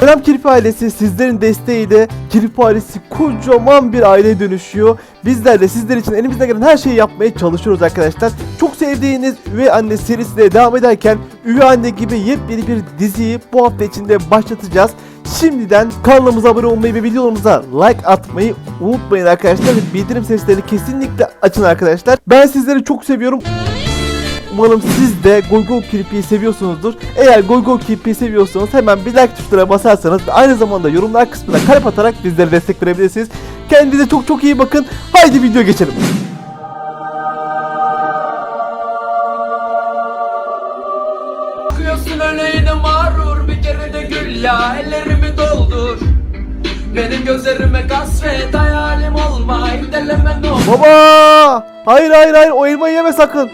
Selam Kirpi ailesi. Sizlerin desteğiyle Kirpi ailesi kocaman bir aileye dönüşüyor. Bizler de sizler için elimizden gelen her şeyi yapmaya çalışıyoruz arkadaşlar. Çok sevdiğiniz Üvey Anne serisine devam ederken Üvey Anne gibi yepyeni bir diziyi bu hafta içinde başlatacağız. Şimdiden kanalımıza abone olmayı ve videolarımıza like atmayı unutmayın arkadaşlar. Bildirim seslerini kesinlikle açın arkadaşlar. Ben sizleri çok seviyorum. Umarım siz de Goygo Kirpi'yi seviyorsunuzdur. Eğer Goygo Kirpi'yi seviyorsanız hemen bir like tuşuna basarsanız ve aynı zamanda yorumlar kısmına kalp atarak bizlere destek verebilirsiniz. Kendinize çok çok iyi bakın. Haydi video geçelim. Bakıyorsun öyle yine mağrur bir kere de gül ya ellerimi doldur Benim gözlerime kasvet hayalim olma deleme ne olur Baba! Hayır hayır hayır o elmayı yeme sakın.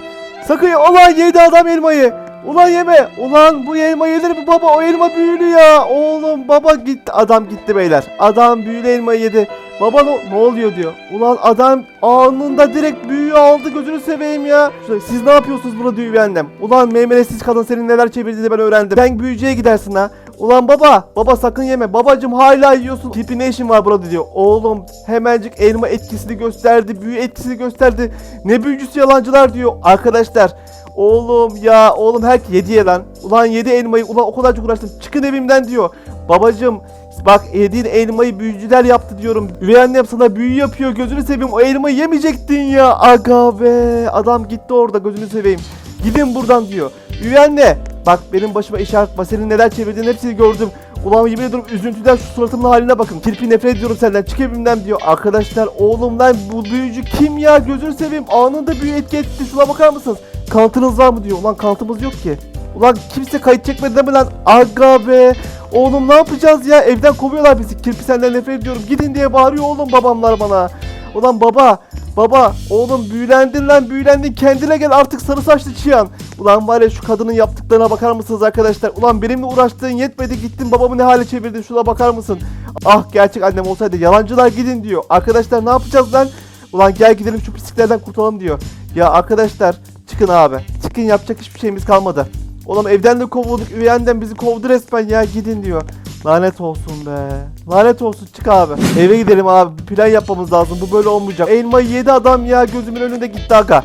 Sakın Ulan yedi adam elmayı. Ulan yeme. Ulan bu elma yenir mi baba? O elma büyülü ya. Oğlum baba gitti. Adam gitti beyler. Adam büyülü elmayı yedi. Baba ne, ne oluyor diyor. Ulan adam anında direkt büyüyü aldı gözünü seveyim ya. Siz ne yapıyorsunuz burada annem. Ulan meymenetsiz kadın senin neler çevirdiğini ben öğrendim. Sen büyücüye gidersin ha. Ulan baba, baba sakın yeme. Babacım hala yiyorsun. Tipi ne işin var burada diyor. Oğlum hemencik elma etkisini gösterdi, büyü etkisini gösterdi. Ne büyücüsü yalancılar diyor. Arkadaşlar, oğlum ya, oğlum her yedi ye lan. Ulan yedi elmayı, ulan o kadar çok uğraştım. Çıkın evimden diyor. Babacım Bak yediğin elmayı büyücüler yaptı diyorum. Üvey annem sana büyü yapıyor gözünü seveyim. O elmayı yemeyecektin ya. Aga be. Adam gitti orada gözünü seveyim. Gidin buradan diyor. Üvey anne. Bak benim başıma var. Senin neler çevirdiğini hepsini gördüm. Ulan yemin ediyorum üzüntüden şu suratımın haline bakın. Kirpi nefret ediyorum senden. Çık evimden diyor. Arkadaşlar oğlum lan bu büyücü kim ya? Gözünü seveyim. Anında büyü etki etti. Şuna bakar mısınız? Kanıtınız var mı diyor. Ulan kanıtımız yok ki. Ulan kimse kayıt çekmedi mi lan? Aga be. Oğlum ne yapacağız ya? Evden kovuyorlar bizi. Kirpi senden nefret ediyorum. Gidin diye bağırıyor oğlum babamlar bana. Ulan baba. Baba. Oğlum büyülendin lan büyülendin. Kendine gel artık sarı saçlı çıyan. Ulan var ya şu kadının yaptıklarına bakar mısınız arkadaşlar? Ulan benimle uğraştığın yetmedi gittin babamı ne hale çevirdin şuna bakar mısın? Ah gerçek annem olsaydı yalancılar gidin diyor. Arkadaşlar ne yapacağız lan? Ulan gel gidelim şu pisliklerden kurtulalım diyor. Ya arkadaşlar çıkın abi. Çıkın yapacak hiçbir şeyimiz kalmadı. Oğlum evden de kovulduk. Annem bizi kovdu resmen ya gidin diyor. Lanet olsun be. Lanet olsun çık abi. Eve gidelim abi. Plan yapmamız lazım. Bu böyle olmayacak. Elmayı yedi adam ya gözümün önünde gitti aga.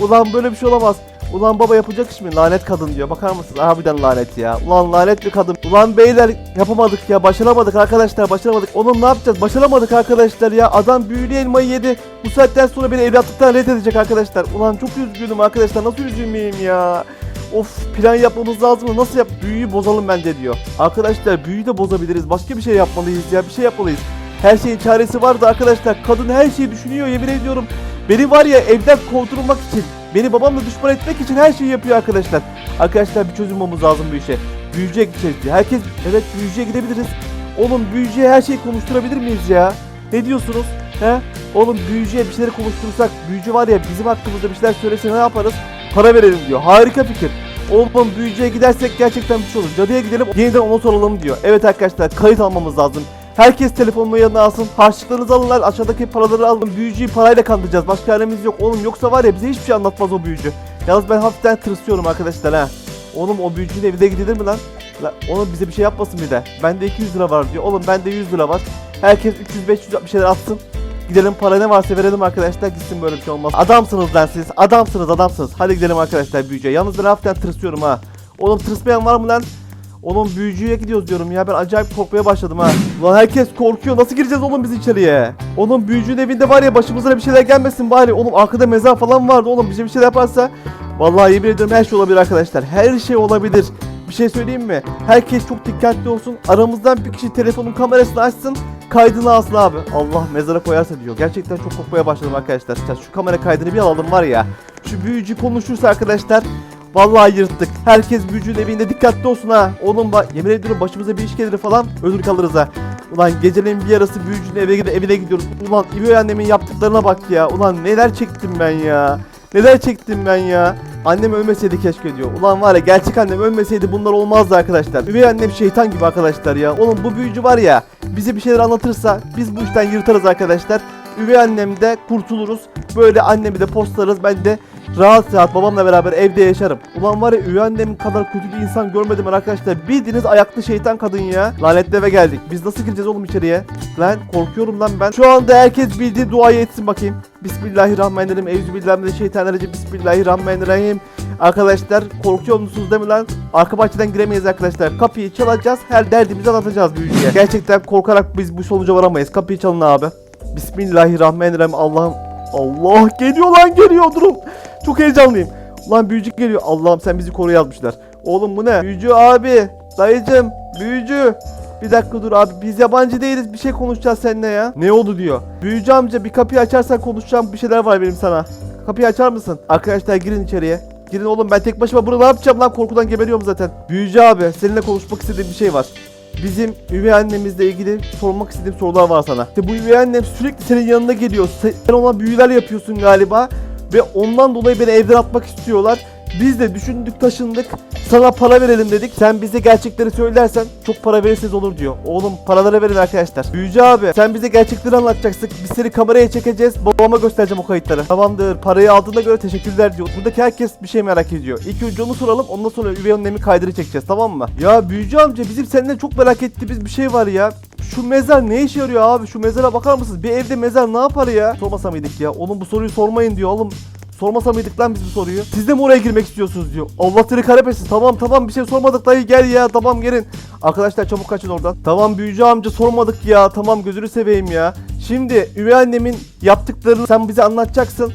Ulan böyle bir şey olamaz. Ulan baba yapacak iş mi? Lanet kadın diyor. Bakar mısınız? Harbiden lanet ya. Ulan lanet bir kadın. Ulan beyler yapamadık ya. Başaramadık arkadaşlar. Başaramadık. Oğlum ne yapacağız? Başaramadık arkadaşlar ya. Adam büyülü elmayı yedi. Bu saatten sonra beni evlatlıktan reddedecek arkadaşlar. Ulan çok üzgünüm arkadaşlar. Nasıl üzülmeyeyim ya? Of plan yapmamız lazım da nasıl yap? Büyüyü bozalım bence diyor. Arkadaşlar büyüyü de bozabiliriz. Başka bir şey yapmalıyız ya. Bir şey yapmalıyız. Her şeyin çaresi vardı arkadaşlar. Kadın her şeyi düşünüyor yemin ediyorum. Beni var ya evden kovdurmak için, beni babamla düşman etmek için her şeyi yapıyor arkadaşlar. Arkadaşlar bir çözüm bulmamız lazım bu işe. Büyücüye gideceğiz diyor. Herkes evet büyücüye gidebiliriz. Oğlum büyücüye her şeyi konuşturabilir miyiz ya? Ne diyorsunuz? He? Oğlum büyücüye bir şeyleri konuşturursak büyücü var ya bizim hakkımızda bir şeyler söylese ne yaparız? Para verelim diyor. Harika fikir. Oğlum büyücüye gidersek gerçekten bir şey olur. Cadıya gidelim yeniden ona soralım diyor. Evet arkadaşlar kayıt almamız lazım. Herkes telefonunu yanına alsın. Harçlıklarınızı alın lan. Aşağıdaki paraları alın. Büyücüyü parayla kandıracağız. Başka halimiz yok. Oğlum yoksa var ya bize hiçbir şey anlatmaz o büyücü. Yalnız ben hafiften tırsıyorum arkadaşlar ha. Oğlum o büyücünün evine gidilir mi lan? Lan oğlum bize bir şey yapmasın bir de. Bende 200 lira var diyor. Oğlum bende 100 lira var. Herkes 300-500 bir şeyler atsın. Gidelim para ne varsa verelim arkadaşlar gitsin böyle bir şey olmaz. Adamsınız lan siz. Adamsınız adamsınız. Hadi gidelim arkadaşlar büyücüye. Yalnız ben hafiften tırsıyorum ha. Oğlum tırsmayan var mı lan? Oğlum büyücüye gidiyoruz diyorum ya ben acayip korkmaya başladım ha. Lan herkes korkuyor nasıl gireceğiz oğlum biz içeriye? Oğlum büyücünün evinde var ya başımıza bir şeyler gelmesin bari. Oğlum arkada mezar falan vardı oğlum bize bir şeyler yaparsa. Vallahi yemin ediyorum her şey olabilir arkadaşlar. Her şey olabilir. Bir şey söyleyeyim mi? Herkes çok dikkatli olsun. Aramızdan bir kişi telefonun kamerasını açsın. Kaydını alsın abi. Allah mezara koyarsa diyor. Gerçekten çok korkmaya başladım arkadaşlar. Şu kamera kaydını bir alalım var ya. Şu büyücü konuşursa arkadaşlar Vallahi yırttık. Herkes büyücünün evinde dikkatli olsun ha. Oğlum bak yemin ediyorum başımıza bir iş gelir falan ölür kalırız ha. Ulan gecenin bir yarısı büyücünün eve gidip evine gidiyoruz. Ulan İboy annemin yaptıklarına bak ya. Ulan neler çektim ben ya. Neler çektim ben ya. Annem ölmeseydi keşke diyor. Ulan var ya gerçek annem ölmeseydi bunlar olmazdı arkadaşlar. Üvey annem şeytan gibi arkadaşlar ya. Oğlum bu büyücü var ya bize bir şeyler anlatırsa biz bu işten yırtarız arkadaşlar. Üvey annem de kurtuluruz. Böyle annemi de postlarız. Ben de rahat rahat babamla beraber evde yaşarım. Ulan var ya üvey annem kadar kötü bir insan görmedim ben arkadaşlar. Bildiğiniz ayaklı şeytan kadın ya. Lanetli eve geldik. Biz nasıl gireceğiz oğlum içeriye? Lan korkuyorum lan ben. Şu anda herkes bildiği duayı etsin bakayım. Bismillahirrahmanirrahim. Euzubillahimineşşeytanirracim. Bismillahirrahmanirrahim. Arkadaşlar korkuyor musunuz değil mi lan? Arka bahçeden giremeyiz arkadaşlar. Kapıyı çalacağız. Her derdimizi anlatacağız büyücüye. Gerçekten korkarak biz bu sonuca varamayız. Kapıyı çalın abi. Bismillahirrahmanirrahim. Allah'ım. Allah geliyor lan geliyor durun. Çok heyecanlıyım. Ulan büyücü geliyor. Allah'ım sen bizi koru yazmışlar. Oğlum bu ne? Büyücü abi. Dayıcım. Büyücü. Bir dakika dur abi biz yabancı değiliz bir şey konuşacağız seninle ya. Ne oldu diyor. Büyücü amca bir kapıyı açarsan konuşacağım bir şeyler var benim sana. Kapıyı açar mısın? Arkadaşlar girin içeriye. Girin oğlum ben tek başıma burada ne yapacağım lan korkudan geberiyorum zaten. Büyücü abi seninle konuşmak istediğim bir şey var. Bizim üvey annemizle ilgili sormak istediğim sorular var sana. İşte bu üvey annem sürekli senin yanına geliyor. Sen ona büyüler yapıyorsun galiba. Ve ondan dolayı beni evden atmak istiyorlar. Biz de düşündük taşındık. Sana para verelim dedik. Sen bize gerçekleri söylersen çok para verirseniz olur diyor. Oğlum paraları verin arkadaşlar. Büyücü abi sen bize gerçekleri anlatacaksın. Biz seni kameraya çekeceğiz. Babama göstereceğim o kayıtları. Tamamdır. Parayı aldığına göre teşekkürler diyor. Buradaki herkes bir şey merak ediyor. İlk önce onu soralım. Ondan sonra üvey annemin kaydını çekeceğiz. Tamam mı? Ya büyücü amca bizim seninle çok merak ettiğimiz bir şey var ya. Şu mezar ne işe yarıyor abi? Şu mezara bakar mısınız? Bir evde mezar ne yapar ya? Sormasa mıydık ya? Oğlum bu soruyu sormayın diyor oğlum. Sormasa mıydık lan biz bu soruyu? Siz de mi oraya girmek istiyorsunuz diyor. Allah seni kahretmesin. Tamam tamam bir şey sormadık dayı gel ya. Tamam gelin. Arkadaşlar çabuk kaçın oradan. Tamam büyücü amca sormadık ya. Tamam gözünü seveyim ya. Şimdi üvey annemin yaptıklarını sen bize anlatacaksın.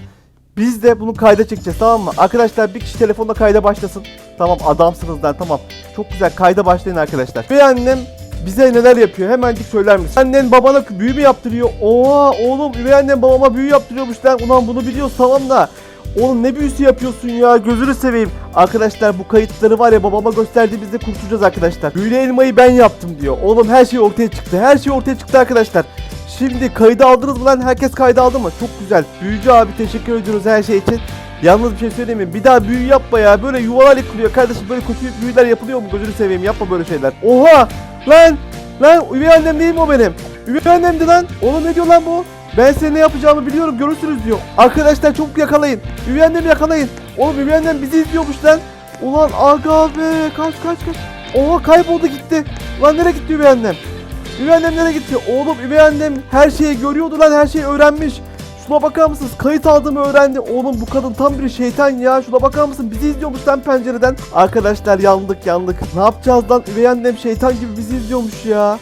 Biz de bunu kayda çekeceğiz tamam mı? Arkadaşlar bir kişi telefonda kayda başlasın. Tamam adamsınız lan tamam. Çok güzel kayda başlayın arkadaşlar. Üvey annem bize neler yapıyor hemencik söyler misin? Annen babana büyü mü yaptırıyor? Oha oğlum üvey annem babama büyü yaptırıyormuş lan. Ulan bunu biliyoruz tamam da. Oğlum ne büyüsü yapıyorsun ya gözünü seveyim. Arkadaşlar bu kayıtları var ya babama gösterdiğimizde kurtulacağız arkadaşlar. Büyülü elmayı ben yaptım diyor. Oğlum her şey ortaya çıktı. Her şey ortaya çıktı arkadaşlar. Şimdi kaydı aldınız mı lan? Herkes kaydı aldı mı? Çok güzel. Büyücü abi teşekkür ediyoruz her şey için. Yalnız bir şey söyleyeyim mi? Bir daha büyü yapma ya. Böyle yuvalar yıkılıyor kardeşim. Böyle kötü büyüler yapılıyor mu? Gözünü seveyim yapma böyle şeyler. Oha! Lan! Lan üvey annem değil mi o benim? Üvey annemdi lan. Oğlum ne diyor lan bu? Ben senin ne yapacağımı biliyorum görürsünüz diyor. Arkadaşlar çok yakalayın. Annemi yakalayın. Oğlum annem bizi izliyormuş lan. Ulan aga be kaç kaç kaç. Oha kayboldu gitti. Lan nereye gitti üvey annem? Üvey annem nereye gitti? Oğlum üvey annem her şeyi görüyordu lan her şeyi öğrenmiş. Şuna bakar mısınız? Kayıt aldığımı öğrendi. Oğlum bu kadın tam bir şeytan ya. Şuna bakar mısın? Bizi izliyormuş lan pencereden. Arkadaşlar yandık yandık. Ne yapacağız lan? Üvey annem şeytan gibi bizi izliyormuş ya.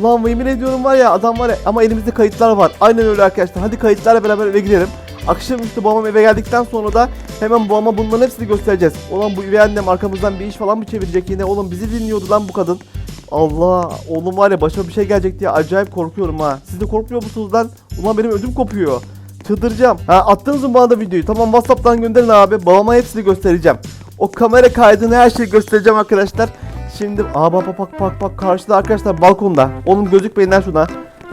Ulan yemin ediyorum var ya adam var ya ama elimizde kayıtlar var. Aynen öyle arkadaşlar. Hadi kayıtlarla beraber eve gidelim. Akşamüstü babam eve geldikten sonra da hemen babama bunların hepsini göstereceğiz. Ulan bu üvey annem arkamızdan bir iş falan mı çevirecek yine? Oğlum bizi dinliyordu lan bu kadın. Allah oğlum var ya başıma bir şey gelecek diye acayip korkuyorum ha. Siz de korkmuyor musunuz lan? Ulan benim ödüm kopuyor. Çıldıracağım. Ha attınız mı bana da videoyu? Tamam Whatsapp'tan gönderin abi. Babama hepsini göstereceğim. O kamera kaydını her şeyi göstereceğim arkadaşlar. Şimdi aa bak bak bak bak karşıda arkadaşlar balkonda. Oğlum gözükmeyin lan şuna.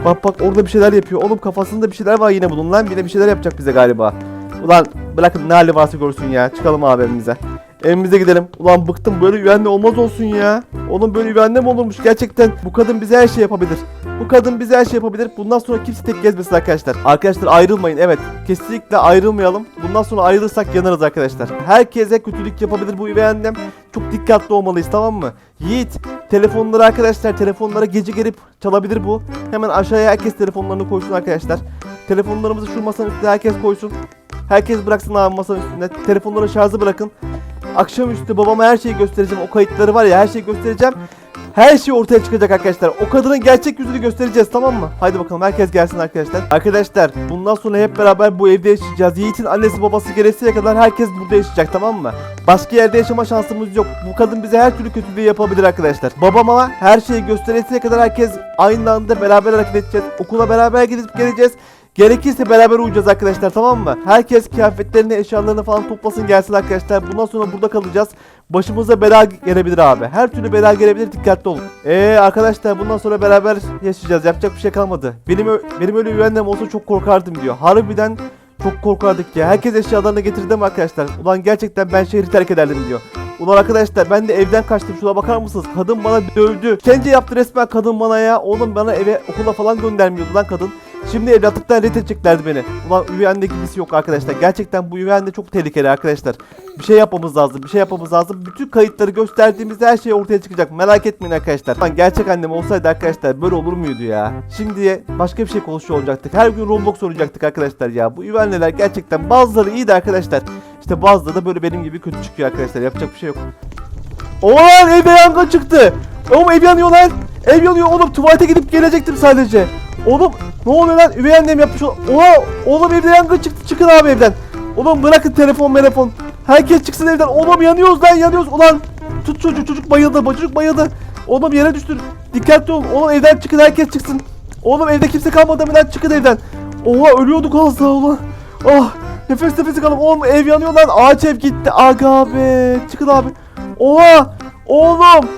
Bak bak orada bir şeyler yapıyor. Oğlum kafasında bir şeyler var yine bunun lan. Yine bir şeyler yapacak bize galiba. Ulan bırakın ne hali varsa görsün ya. Çıkalım abi. Evimize gidelim. Ulan bıktım böyle güvenli olmaz olsun ya. Oğlum böyle güvenli mi olurmuş gerçekten. Bu kadın bize her şey yapabilir. Bu kadın bize her şey yapabilir. Bundan sonra kimse tek gezmesin arkadaşlar. Arkadaşlar ayrılmayın evet. Kesinlikle ayrılmayalım. Bundan sonra ayrılırsak yanarız arkadaşlar. Herkese kötülük yapabilir bu üvey. Çok dikkatli olmalıyız tamam mı? Yiğit telefonları arkadaşlar telefonlara gece gelip çalabilir bu. Hemen aşağıya herkes telefonlarını koysun arkadaşlar. Telefonlarımızı şu masanın üstüne herkes koysun. Herkes bıraksın abi masanın üstünde. Telefonları şarjı bırakın. Akşamüstü babama her şeyi göstereceğim. O kayıtları var ya her şeyi göstereceğim. Her şey ortaya çıkacak arkadaşlar. O kadının gerçek yüzünü göstereceğiz tamam mı? Haydi bakalım herkes gelsin arkadaşlar. Arkadaşlar bundan sonra hep beraber bu evde yaşayacağız. Yiğit'in annesi babası gelesiye kadar herkes burada yaşayacak tamam mı? Başka yerde yaşama şansımız yok. Bu kadın bize her türlü kötülüğü yapabilir arkadaşlar. Babama her şeyi gösteresiye kadar herkes aynı anda beraber hareket edeceğiz. Okula beraber gidip geleceğiz. Gerekirse beraber uyuyacağız arkadaşlar tamam mı? Herkes kıyafetlerini, eşyalarını falan toplasın gelsin arkadaşlar. Bundan sonra burada kalacağız. Başımıza bela gelebilir abi. Her türlü bela gelebilir dikkatli olun. Eee arkadaşlar bundan sonra beraber yaşayacağız. Yapacak bir şey kalmadı. Benim benim öyle güvenlem olsa çok korkardım diyor. Harbiden çok korkardık ya. Herkes eşyalarını getirdi mi arkadaşlar? Ulan gerçekten ben şehri terk ederdim diyor. Ulan arkadaşlar ben de evden kaçtım. Şuna bakar mısınız? Kadın bana dövdü. Sence yaptı resmen kadın bana ya. Oğlum bana eve okula falan göndermiyordu lan kadın. Şimdi evlatlıktan ret edeceklerdi beni. Ulan üvey anne gibisi yok arkadaşlar. Gerçekten bu üvey anne çok tehlikeli arkadaşlar. Bir şey yapmamız lazım. Bir şey yapmamız lazım. Bütün kayıtları gösterdiğimizde her şey ortaya çıkacak. Merak etmeyin arkadaşlar. Lan gerçek annem olsaydı arkadaşlar böyle olur muydu ya? Şimdiye başka bir şey konuşuyor olacaktık. Her gün Roblox oynayacaktık arkadaşlar ya. Bu üvey anneler gerçekten bazıları iyiydi arkadaşlar. İşte bazıları da böyle benim gibi kötü çıkıyor arkadaşlar. Yapacak bir şey yok. Oğlan yangın çıktı. Oğlum ev yanıyor lan. Ev yanıyor oğlum tuvalete gidip gelecektim sadece. Oğlum ne oluyor lan? Üvey annem yapmış. Oha oğlum evde yangın çıktı. Çıkın abi evden. Oğlum bırakın telefon telefon. Herkes çıksın evden. Oğlum yanıyoruz lan yanıyoruz. Ulan tut çocuk çocuk bayıldı. Çocuk bayıldı. Oğlum yere düştü. Dikkatli olun. Oğlum evden çıkın herkes çıksın. Oğlum evde kimse kalmadı lan çıkın evden. Oha ölüyorduk daha ulan. Oh nefes nefese kalalım. Oğlum ev yanıyor lan. Ağaç ev gitti. Aga be. Çıkın abi. Oha! Oğlum!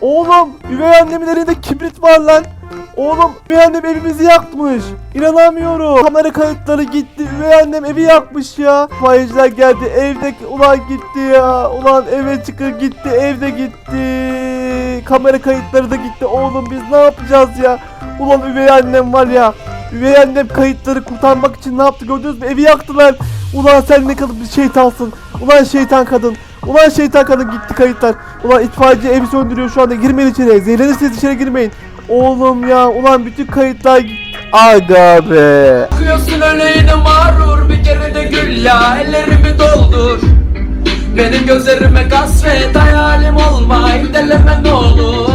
Oğlum! Üvey annemin elinde kibrit var lan. Oğlum üvey annem evimizi yakmış. İnanamıyorum. Kamera kayıtları gitti. Üvey annem evi yakmış ya. Faizler geldi. Evdeki ulan gitti ya. Ulan eve çıkın gitti. Evde gitti. Kamera kayıtları da gitti. Oğlum biz ne yapacağız ya? Ulan üvey annem var ya. Üvey annem kayıtları kurtarmak için ne yaptı gördünüz mü? Evi yaktılar. Ulan sen ne kadar bir şeytansın. Ulan şeytan kadın. Ulan şeytan kadın gitti kayıtlar. Ulan itfaiyeci evi söndürüyor şu anda. Girmeyin içeri. Zehirlenirseniz içeri girmeyin. Oğlum ya. Ulan bütün kayıtlar gitti. Aga be. Bakıyorsun öyle mağrur bir kere de gül ya ellerimi doldur Benim gözlerime kasvet hayalim olma deleme ne olur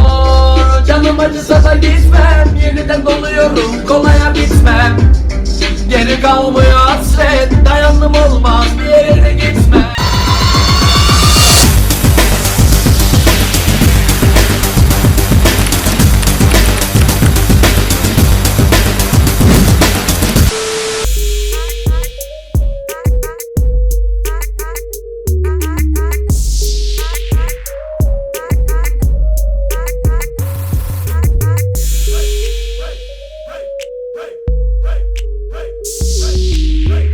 Canım acısa da gitmem yeniden doluyorum kolaya bitmem Geri kalmıyor hasret dayanım olma